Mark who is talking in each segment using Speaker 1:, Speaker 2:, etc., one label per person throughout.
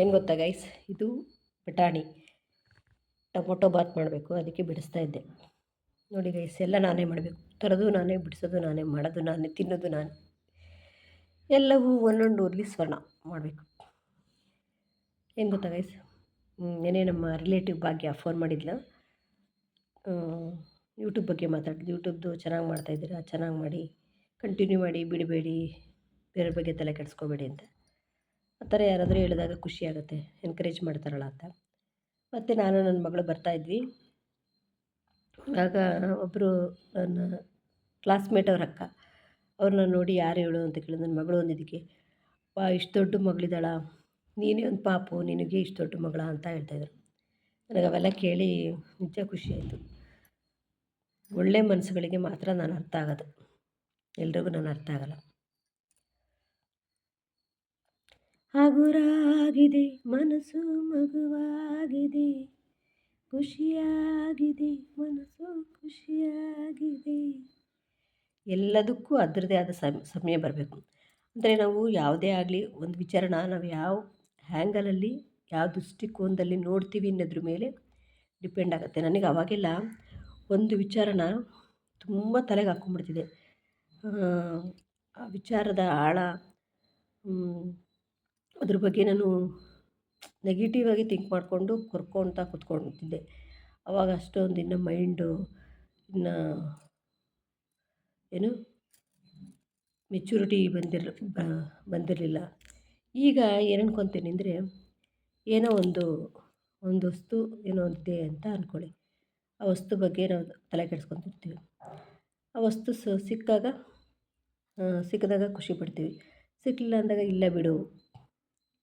Speaker 1: ಏನು ಗೊತ್ತಾ ಗೈಸ್ ಇದು ಬಟಾಣಿ. ಟೊಮೊಟೊ ಬಾತ್ ಮಾಡಬೇಕು, ಅದಕ್ಕೆ ಬಿಡಿಸ್ತಾ ಇದ್ದೆ. ನೋಡಿ ಗೈಸ್ ಎಲ್ಲ ನಾನೇ ಮಾಡಬೇಕು. ತರೋದು ನಾನೇ, ಬಿಡಿಸೋದು ನಾನೇ, ಮಾಡೋದು ನಾನೇ, ತಿನ್ನೋದು ನಾನೇ. ಎಲ್ಲವೂ ಒಂದೊಂದು ಊರಲ್ಲಿ ಸ್ವರ್ಣ ಮಾಡಬೇಕು. ಏನು ಗೊತ್ತಾ ಗೈಸ್ ಏನೇ ನಮ್ಮ ರಿಲೇಟಿವ್ ಭಾಗ್ಯ ಫೋನ್ ಮಾಡಿದ್ಲು. ಯೂಟ್ಯೂಬ್ ಬಗ್ಗೆ ಮಾತಾಡಿದ್ದು ಯೂಟ್ಯೂಬ್ದು ಚೆನ್ನಾಗಿ ಮಾಡ್ತಾಯಿದ್ದೀರಾ ಚೆನ್ನಾಗಿ ಮಾಡಿ ಕಂಟಿನ್ಯೂ ಮಾಡಿ, ಬಿಡಬೇಡಿ. ಬೇರೆ ಬಗ್ಗೆ ತಲೆ ಕೆಡಿಸ್ಕೋಬೇಡಿ ಅಂತ. ಆ ಥರ ಯಾರಾದರೂ ಹೇಳಿದಾಗ ಖುಷಿ ಆಗುತ್ತೆ ಎನ್ಕರೇಜ್ ಮಾಡ್ತಾರಲ್ಲ ಅಂತ. ಮತ್ತು ನಾನು ನನ್ನ ಮಗಳು ಬರ್ತಾಯಿದ್ವಿ ಆಗ ಒಬ್ಬರು ನನ್ನ ಕ್ಲಾಸ್ಮೇಟ್ ಅವ್ರ ಅಕ್ಕ, ಅವ್ರನ್ನ ನೋಡಿ ಯಾರು ಹೇಳು ಅಂತ ಕೇಳಿ ನನ್ನ ಮಗಳು ಒಂದಿದ್ದಕ್ಕೆ ವಾ, ಇಷ್ಟು ದೊಡ್ಡ ಮಗಳಿದ್ದಾಳ. ನೀನೇ ಒಂದು ಪಾಪು, ನಿನಗೆ ಇಷ್ಟು ದೊಡ್ಡ ಮಗಳ ಅಂತ ಹೇಳ್ತಾಯಿದ್ರು ನನಗೆ ಅವೆಲ್ಲ ಕೇಳಿ ನಿಜ ಖುಷಿ ಆಯಿತು. ಒಳ್ಳೆ ಮನಸ್ಸುಗಳಿಗೆ ಮಾತ್ರ ನಾನು ಅರ್ಥ ಆಗೋದು. ಎಲ್ರಿಗೂ ನಾನು ಅರ್ಥ ಆಗಲ್ಲ. ಹಗುರಾಗಿದೆ, ಮನಸ್ಸು ಮಗುವಾಗಿದೆ. ಖುಷಿಯಾಗಿದೆ, ಮನಸ್ಸು ಖುಷಿಯಾಗಿದೆ. ಎಲ್ಲದಕ್ಕೂ ಅದರದೇ ಆದ ಸಮಯ ಬರಬೇಕು. ಅಂದರೆ ನಾವು ಯಾವುದೇ ಆಗಲಿ ಒಂದು ವಿಚಾರನ ನಾವು ಯಾವ ಹ್ಯಾಂಗಲಲ್ಲಿ ಯಾವ ದೃಷ್ಟಿಕೋನದಲ್ಲಿ ನೋಡ್ತೀವಿ ಅನ್ನೋದ್ರ ಮೇಲೆ ಡಿಪೆಂಡ್ ಆಗುತ್ತೆ. ನನಗೆ ಅವಾಗೆಲ್ಲ ಒಂದು ವಿಚಾರನ ತುಂಬ ತಲೆಗೆ ಹಾಕ್ಕೊಂಡ್ಬಿಡ್ತಿದೆ ಆ ವಿಚಾರದ ಆಳ ಅದ್ರ ಬಗ್ಗೆ ನಾನು ನೆಗೆಟಿವ್ ಆಗಿ ಥಿಂಕ್ ಮಾಡಿಕೊಂಡು ಕೊರ್ಕೊಳ್ತಾ ಕೂತ್ಕೊಳ್ತಿದ್ದೆ ಅವಾಗ ಅಷ್ಟೊಂದು ಇನ್ನು ಮೈಂಡು ಇನ್ನು ಏನು ಮೆಚುರಿಟಿ ಬಂದಿರ ಬಂದಿರಲಿಲ್ಲ. ಈಗ ಏನು ಅಂದರೆ ಏನೋ ಒಂದು ಒಂದು ವಸ್ತು, ಏನೋ ಇದೆ ಅಂತ ಅಂದ್ಕೊಳ್ಳಿ ಆ ವಸ್ತು ಬಗ್ಗೆ ನಾವು ತಲೆ ಕೆಡಿಸ್ಕೊತಿರ್ತೀವಿ. ಆ ವಸ್ತು ಸಿಕ್ಕಾಗ ಸಿಕ್ಕಿದಾಗ ಖುಷಿ ಪಡ್ತೀವಿ. ಸಿಕ್ಕಲಿಲ್ಲ ಅಂದಾಗ ಇಲ್ಲ ಬಿಡು.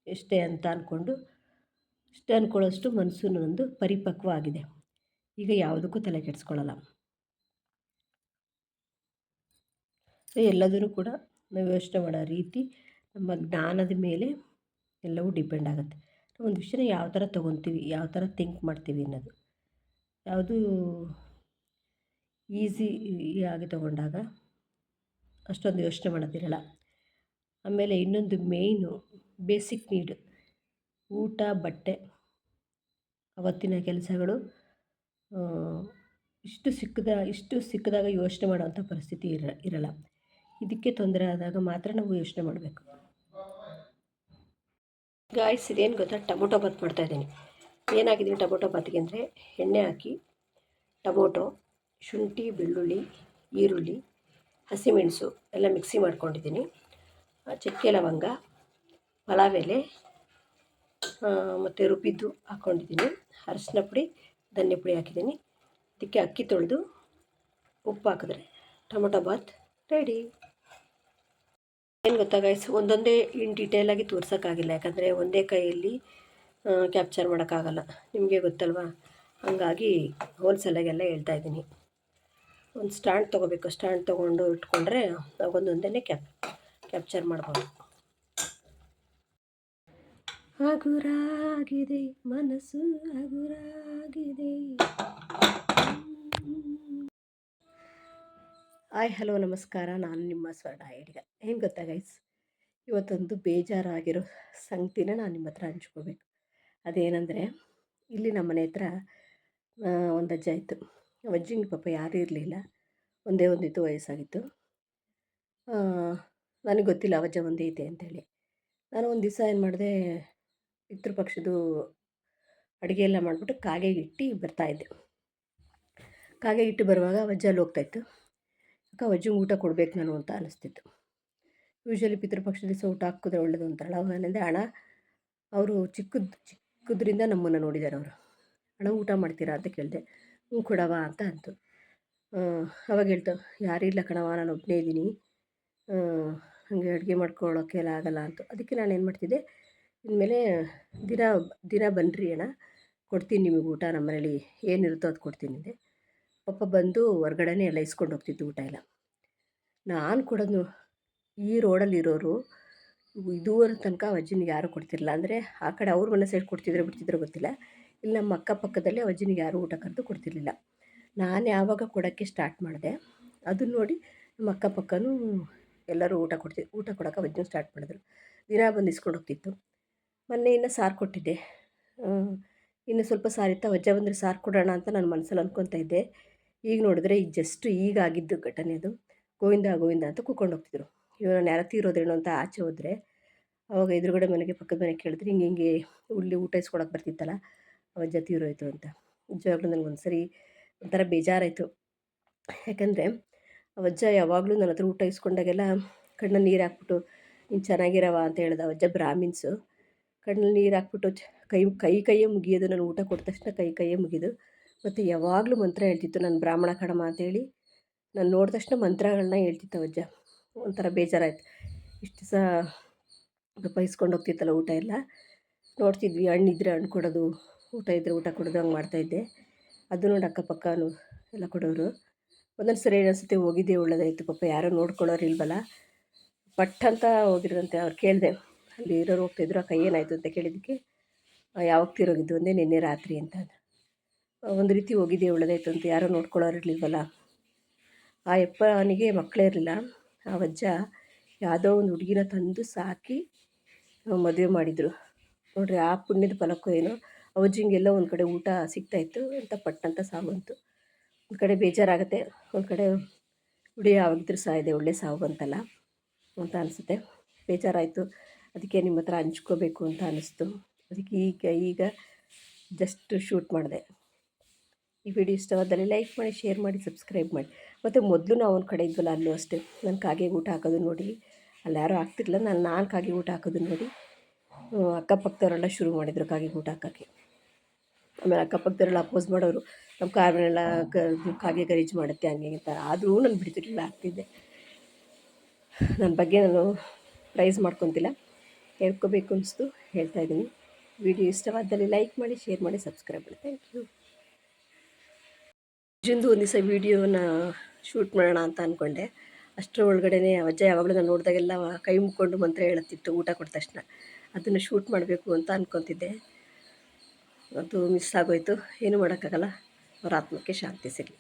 Speaker 1: ಎಷ್ಟೇ ಅಂತ ಅಂದ್ಕೊಂಡು ಇಷ್ಟೇ ಅಂದ್ಕೊಳ್ಳೋಷ್ಟು ಮನಸ್ಸು ಒಂದು ಪರಿಪಕ್ವ ಆಗಿದೆ ಈಗ ಯಾವುದಕ್ಕೂ ತಲೆ ಕೆಡಿಸ್ಕೊಳ್ಳಲ್ಲ. ಎಲ್ಲದೂ ಕೂಡ ನಾವು ಯೋಚನೆ ಮಾಡೋ ರೀತಿ ನಮ್ಮ ಜ್ಞಾನದ ಮೇಲೆ ಎಲ್ಲವೂ ಡಿಪೆಂಡ್ ಆಗುತ್ತೆ. ಒಂದು ವಿಷಯನ ಯಾವ ಥರ ತೊಗೊತೀವಿ, ಯಾವ ಥರ ಥಿಂಕ್ ಮಾಡ್ತೀವಿ ಅನ್ನೋದು. ಯಾವುದು ಈಸಿ ಆಗಿ ತೊಗೊಂಡಾಗ ಅಷ್ಟೊಂದು ಯೋಚನೆ ಮಾಡೋದಿರಲ್ಲ. ಆಮೇಲೆ ಇನ್ನೊಂದು ಮೇಯ್ನು ಬೇಸಿಕ್ ನೀಡ್. ಊಟ, ಬಟ್ಟೆ, ಅವತ್ತಿನ ಕೆಲಸಗಳು ಇಷ್ಟು ಸಿಕ್ಕದ, ಇಷ್ಟು ಸಿಕ್ಕದಾಗ ಯೋಚನೆ ಮಾಡುವಂಥ ಪರಿಸ್ಥಿತಿ ಇರ, ಇರಲ್ಲ. ಇದಕ್ಕೆ ತೊಂದರೆ ಆದಾಗ ಮಾತ್ರ ನಾವು ಯೋಚನೆ ಮಾಡಬೇಕು. ಗಾಯ್ಸ್ ಇದೇನು ಗೊತ್ತಾ? ಟೊಮೊಟೊ ಬಾತ್ ಮಾಡ್ತಾಯಿದ್ದೀನಿ ಏನಾಗಿದ್ದೀನಿ ಟೊಮೊಟೊ ಬಾತಿಗೆ ಅಂದರೆ ಎಣ್ಣೆ ಹಾಕಿ, ಟೊಮೊಟೊ, ಶುಂಠಿ, ಬೆಳ್ಳುಳ್ಳಿ, ಈರುಳ್ಳಿ, ಹಸಿಮೆಣಸು ಎಲ್ಲ ಮಿಕ್ಸಿ ಮಾಡ್ಕೊಂಡಿದ್ದೀನಿ. ಚಕ್ಕೆ, ಲವಂಗ ಪಲಾವ್ ಎಲೆ ಮತ್ತು ರುಬ್ಬಿದ್ದು ಹಾಕ್ಕೊಂಡಿದ್ದೀನಿ ಅರಶಿನ ಪುಡಿ, ಧನ್ಯ ಪುಡಿ ಹಾಕಿದ್ದೀನಿ. ಅದಕ್ಕೆ ಅಕ್ಕಿ ತೊಳೆದು ಉಪ್ಪು ಹಾಕಿದ್ರೆ ಟೊಮೊಟೊ ಬಾತ್ ರೆಡಿ. ಏನು ಗೊತ್ತಾ ಗೈಸ್ ಒಂದೊಂದೇ ಇನ್ ಡೀಟೇಲಾಗಿ ತೋರ್ಸೋಕ್ಕಾಗಿಲ್ಲ. ಯಾಕಂದರೆ ಒಂದೇ ಕೈಯಲ್ಲಿ ಕ್ಯಾಪ್ಚರ್ ಮಾಡೋಕ್ಕಾಗಲ್ಲ. ನಿಮಗೆ ಗೊತ್ತಲ್ವಾ? ಹಾಗಾಗಿ ಹೋಲ್ಸೇಲಾಗೆಲ್ಲ ಹೇಳ್ತಾ ಇದ್ದೀನಿ. ಒಂದು ಸ್ಟ್ಯಾಂಡ್ ತೊಗೋಬೇಕು. ಸ್ಟ್ಯಾಂಡ್ ತೊಗೊಂಡು ಇಟ್ಕೊಂಡ್ರೆ ಒಂದೊಂದೇ ಕ್ಯಾಪ್ ಕ್ಯಾಪ್ಚರ್ ಮಾಡ್ಬೋದು. ಹಗುರಾಗಿದೆ ಮನಸ್ಸು ಹಗುರಾಗಿದೆ ಹಾಯ್, ಹಲೋ, ನಮಸ್ಕಾರ. ನಾನು ನಿಮ್ಮ ಸ್ವರ್ಣ ಐಡಿಗ ಏನು ಗೊತ್ತಾ ಗೈಸ್ ಇವತ್ತೊಂದು ಬೇಜಾರಾಗಿರೋ ಸಂಗತಿನ ನಾನು ನಿಮ್ಮ ಹತ್ರ ಹಂಚ್ಕೋಬೇಕು. ಅದೇನೆಂದರೆ, ಇಲ್ಲಿ ನಮ್ಮ ಮನೆ ಹತ್ರ ಒಂದು ಅಜ್ಜ ಇತ್ತು. ಅಜ್ಜಿಂಗೆ ಪಾಪ ಯಾರೂ ಇರಲಿಲ್ಲ. ಒಂದೇ ಒಂದಿತ್ತು ವಯಸ್ಸಾಗಿತ್ತು. ನನಗೆ ಗೊತ್ತಿಲ್ಲ ಅವಜ್ಜ ಒಂದೇ ಐತೆ ಅಂತೇಳಿ. ನಾನು ಒಂದು ದಿವಸ ಏನು ಮಾಡಿದೆ ಪಿತೃಪಕ್ಷದ್ದು ಅಡುಗೆ ಎಲ್ಲ ಮಾಡಿಬಿಟ್ಟು ಕಾಗೆ ಇಟ್ಟು ಬರ್ತಾಯಿದ್ದೆ ಕಾಗೆ ಇಟ್ಟು ಬರುವಾಗ ವಜ್ಜಲ್ಲಿ ಹೋಗ್ತಾಯಿತ್ತು ಅಕ್ಕ ವಜ್ಜಿಗೆ ಊಟ ಕೊಡಬೇಕು ನಾನು ಅಂತ ಅನ್ನಿಸ್ತಿತ್ತು ಯೂಶ್ವಲಿ ಪಿತೃಪಕ್ಷದಲ್ಲಿ ದಿವಸ ಊಟ ಹಾಕಿದ್ರೆ ಒಳ್ಳೇದು ಅಂತಾರಲ್ಲ ಅವಾಗ ಏನಂದೆ ಹಣ ಅವರು ಚಿಕ್ಕದು, ಚಿಕ್ಕದ್ರಿಂದ ನಮ್ಮನ್ನು ನೋಡಿದ್ದಾರೆ ಅವರು. ಹಣ ಊಟ ಮಾಡ್ತೀರಾ? ಅಂತ ಕೇಳಿದೆ. ಹ್ಞೂ ಕೊಡವ ಅಂತ ಅಂತು. ಅವಾಗ ಹೇಳ್ತು ಯಾರಿಲ್ಲ ಕಣವ ನಾನು ಒಬ್ಬನೇ ಇದ್ದೀನಿ. ಹಾಗೆ ಅಡುಗೆ ಮಾಡ್ಕೊಳ್ಳೋಕ್ಕೆಲ್ಲ ಆಗಲ್ಲ ಅಂತ. ಅದಕ್ಕೆ ನಾನು ಏನು ಮಾಡ್ತಿದ್ದೆ ಇನ್ಮೇಲೆ ದಿನ ದಿನ ಬನ್ನಿರಿ ಅಣ್ಣ. ಕೊಡ್ತೀನಿ ನಿಮಗೆ ಊಟ ನಮ್ಮ ಮನೇಲಿ ಏನಿರುತ್ತೋ ಅದು ಕೊಡ್ತೀನಿ ಅಂದೆ. ಪಾಪ ಬಂದು ಹೊರ್ಗಡೆನೇ ಎಲ್ಲ ಇಸ್ಕೊಂಡು ಹೋಗ್ತಿತ್ತು ಊಟ ಎಲ್ಲ. ನಾನು ಕೊಡೋದು ಈ ರೋಡಲ್ಲಿರೋರು ಇದುವರೆ ತನಕ ಅಜ್ಜನಿಗೆ ಯಾರು ಕೊಡ್ತಿರಲಿಲ್ಲ. ಅಂದರೆ ಆ ಕಡೆ ಅವ್ರ ಮನೆ ಸೈಡ್ ಕೊಡ್ತಿದ್ರೆ ಬಿಡ್ತಿದ್ರೋ ಗೊತ್ತಿಲ್ಲ. ಇಲ್ಲಿ ನಮ್ಮ ಅಕ್ಕಪಕ್ಕದಲ್ಲಿ ಅಜ್ಜನಿಗೆ ಯಾರೂ ಊಟ ಕರೆದು ಕೊಡ್ತಿರ್ಲಿಲ್ಲ. ನಾನು ಯಾವಾಗ ಕೊಡೋಕ್ಕೆ ಸ್ಟಾರ್ಟ್ ಮಾಡಿದೆ ಅದನ್ನ ನೋಡಿ ನಮ್ಮ ಅಕ್ಕಪಕ್ಕನೂ ಎಲ್ಲರೂ ಊಟ ಕೊಡ್ತಿ, ಊಟ ಕೊಡೋಕೆ ಅಜ್ಜನ ಸ್ಟಾರ್ಟ್ ಮಾಡಿದ್ರು. ದಿನ ಬಂದು ಇಸ್ಕೊಂಡು ಹೋಗ್ತಿತ್ತು. ಮೊನ್ನೆ ಇನ್ನು ಸಾರು ಕೊಟ್ಟಿದ್ದೆ. ಇನ್ನು ಸ್ವಲ್ಪ ಸಾರಿತ್ತಾ ವಜ್ಜ ಬಂದರೆ ಸಾರು ಕೊಡೋಣ ಅಂತ ನಾನು ಮನಸ್ಸಲ್ಲಿ ಅಂದ್ಕೊತಾ ಇದ್ದೆ. ಈಗ ನೋಡಿದ್ರೆ ಈಗ ಜಸ್ಟ್ ಈಗ ಆಗಿದ್ದು ಘಟನೆ ಅದು. ಗೋವಿಂದ ಗೋವಿಂದ ಅಂತ ಕೂಕೊಂಡು ಹೋಗ್ತಿದ್ರು. ನಾನು ಯಾರೋ ತೀರೋದ್ರೇನೋ ಅಂತ ಆಚೆ ಹೋದರೆ, ಅವಾಗ ಎದುರುಗಡೆ ಮನೆಗೆ ಪಕ್ಕದ ಮನೆಗೆ ಕೇಳಿದ್ರೆ, ಹಿಂಗೆ ಹಿಂಗೆ ಹುಳ್ಳಿ ಊಟ ಇಸ್ಕೊಳಕ್ಕೆ ಬರ್ತಿತ್ತಲ್ಲ, ಅವಜ್ಜ ತೀರೋಯ್ತು ಅಂತ. ನಿಜವಾಗ್ಲೂ ನನಗೆ ಒಂದು ಸರಿ ಒಂಥರ ಬೇಜಾರಾಯಿತು. ಯಾಕಂದರೆ ಅವಜ್ಜ ಯಾವಾಗಲೂ ನನ್ನ ಹತ್ರ ಊಟ ಇಸ್ಕೊಂಡಾಗೆಲ್ಲ ಕಣ್ಣಲ್ಲಿ ನೀರು ಹಾಕ್ಬಿಟ್ಟು, ನೀನು ಚೆನ್ನಾಗಿರವ ಅಂತ ಹೇಳ್ದ ಅವಜ್ಜ ಬ್ರಾಹ್ಮಿನ್ಸು. ಕಣ್ಣಲ್ಲಿ ನೀರು ಹಾಕ್ಬಿಟ್ಟು ಕೈ ಕೈ ಕೈಯೇ ಮುಗಿಯೋದು. ನಾನು ಊಟ ಕೊಟ್ಟ ತಕ್ಷಣ ಕೈ ಕೈಯೇ ಮುಗಿದು. ಮತ್ತು ಯಾವಾಗಲೂ ಮಂತ್ರ ಹೇಳ್ತಿತ್ತು ನಾನು ಬ್ರಾಹ್ಮಣ ಕಡಮ ಅಂತೇಳಿ. ನಾನು ನೋಡಿದ ತಕ್ಷಣ ಮಂತ್ರಗಳನ್ನ ಹೇಳ್ತಿತ್ತು ಅವಜ್ಜ. ಒಂಥರ ಬೇಜಾರಾಯ್ತು. ಇಷ್ಟು ಸಹ ಇಸ್ಕೊಂಡು ಹೋಗ್ತಿತ್ತಲ್ಲ ಊಟ ಎಲ್ಲ. ನೋಡ್ತಿದ್ವಿ ಹಣ್ಣಿದ್ರೆ ಹಣ್ಣು ಕೊಡೋದು, ಊಟ ಇದ್ದರೆ ಊಟ ಕೊಡೋದು ಹಂಗೆ ಮಾಡ್ತಾಯಿದ್ದೆ ಅದು ನೋಡಿ ಅಕ್ಕಪಕ್ಕನು ಎಲ್ಲ ಕೊಡೋರು. ಒಂದೊಂದು ಸರಿ ಅನಿಸುತ್ತೆ ಹೋಗಿದ್ದೆ ಒಳ್ಳೇದಾಯಿತು ಪಾಪ. ಯಾರೋ ನೋಡ್ಕೊಳ್ಳೋರು ಇಲ್ವಲ್ಲ. ಪಟ್ ಅಂತ ಹೋಗಿರೋದಂತೆ ಅವ್ರು ಕೇಳಿದೆ. ಅಲ್ಲಿ ಇರೋರು ಆ ಕೈ ಏನಾಯಿತು ಅಂತ ಕೇಳಿದ್ದಕ್ಕೆ ಯಾವಾಗ ತೀರೋಗಿದ್ದು ಒಂದೇ ನಿನ್ನೆ ರಾತ್ರಿ ಅಂತ ಒಂದು ರೀತಿ ಹೋಗಿದ್ದೆ, ಒಳ್ಳೇದಾಯ್ತು ಅಂತ ಯಾರೋ ನೋಡ್ಕೊಳ್ಳೋರು ಇರಲಿಲ್ವಲ್ಲ ಆ ಯಪ್ಪನಿಗೆ ಮಕ್ಕಳೇ ಇರಲಿಲ್ಲ. ಆ ಅಜ್ಜ ಯಾವುದೋ ಒಂದು ಹುಡುಗಿನ ತಂದು ಸಾಕಿ ಮದುವೆ ಮಾಡಿದರು. ನೋಡ್ರಿ, ಆ ಪುಣ್ಯದ ಫಲಕ್ಕೂ ಏನೋ, ಅವಜ್ಜಿಂಗೆಲ್ಲ ಒಂದು ಕಡೆ ಊಟ ಸಿಗ್ತಾಯಿತ್ತು ಅಂತ ಪಟ್ಟಂತ ಸಾವಂತು ಒಂದು ಕಡೆ ಬೇಜಾರಾಗುತ್ತೆ, ಒಂದು ಕಡೆ ಹುಡಿ ಯಾವಾಗಿದ್ರೂ ಇದೆ ಒಳ್ಳೆ ಸಾವು ಬಂತಲ್ಲ ಅಂತ ಅನಿಸುತ್ತೆ. ಬೇಜಾರಾಯಿತು. ಅದಕ್ಕೆ ನಿಮ್ಮ ಹತ್ರ ಹಂಚ್ಕೋಬೇಕು ಅಂತ ಅನ್ನಿಸ್ತು. ಅದಕ್ಕೆ ಈಗ ಈಗ ಜಸ್ಟ್ ಶೂಟ್ ಮಾಡಿದೆ. ಈ ವಿಡಿಯೋ ಇಷ್ಟವಾದಲ್ಲಿ ಲೈಕ್ ಮಾಡಿ ಶೇರ್ ಮಾಡಿ ಸಬ್ಸ್ಕ್ರೈಬ್ ಮಾಡಿ. ಮತ್ತು ಮೊದಲು ನಾವು ಒಂದು ಕಡೆ ಇದ್ವಲ್ಲ ಅಲ್ಲೂ ಅಷ್ಟೇ. ನಾನು ಕಾಗೆ ಊಟ ಹಾಕೋದು ನೋಡಿ. ಅಲ್ಲಿ ಯಾರೂ ಆಗ್ತಿರಲಿಲ್ಲ, ನಾನು ನಾನು ಕಾಗೆ ಊಟ ಹಾಕೋದು ನೋಡಿ. ಅಕ್ಕಪಕ್ಕದವರೆಲ್ಲ ಶುರು ಮಾಡಿದರು ಕಾಗೆ ಊಟ ಹಾಕೋಕ್ಕೆ. ಆಮೇಲೆ ಅಕ್ಕಪಕ್ಕದವರೆಲ್ಲ ಅಪೋಸ್ ಮಾಡೋರು. ನಮ್ಮ ಕಾರ್ನೆಲ್ಲ ಕಾಗೆ ಗರೀಜ್ ಮಾಡುತ್ತೆ, ಹಂಗೆ ಅಂತ. ಆದರೂ ನಾನು ಬಿಡ್ತಿರಲಿಲ್ಲ, ಆಗ್ತಿದ್ದೆ. ನನ್ನ ಬಗ್ಗೆ ನಾನು ಪ್ರೈಸ್ ಮಾಡ್ಕೊತಿಲ್ಲ. ಹೇಳ್ಕೋಬೇಕು ಅನಿಸ್ತು. ಹೇಳ್ತಾ ಇದ್ದೀನಿ. ವಿಡಿಯೋ ಇಷ್ಟವಾದಲ್ಲಿ ಲೈಕ್ ಮಾಡಿ, ಶೇರ್ ಮಾಡಿ, ಸಬ್ಸ್ಕ್ರೈಬ್ ಮಾಡಿ. Thank you. ಅಜ್ಜಂದು ಒಂದು ದಿವಸ ವೀಡಿಯೋನ ಶೂಟ್ ಮಾಡೋಣ ಅಂತ ಅಂದ್ಕೊಂಡೆ ಅಷ್ಟರ ಒಳಗಡೆ ಅಜ್ಜ ಯಾವಾಗಲೂ ನಾನು ನೋಡಿದಾಗೆಲ್ಲ ಕೈ ಮುಕ್ಕೊಂಡು ಮಂತ್ರ ಹೇಳುತ್ತಿತ್ತು, ಊಟ ಕೊಟ್ಟ ತಕ್ಷಣ. ಅದನ್ನು ಶೂಟ್ ಮಾಡಬೇಕು ಅಂತ ಅಂದ್ಕೊತಿದ್ದೆ ಅದು ಮಿಸ್ ಆಗೋಯ್ತು. ಏನು ಮಾಡೋಕ್ಕಾಗಲ್ಲ. ಅವರ ಆತ್ಮಕ್ಕೆ ಶಾಂತಿ ಸಿಗಲಿ.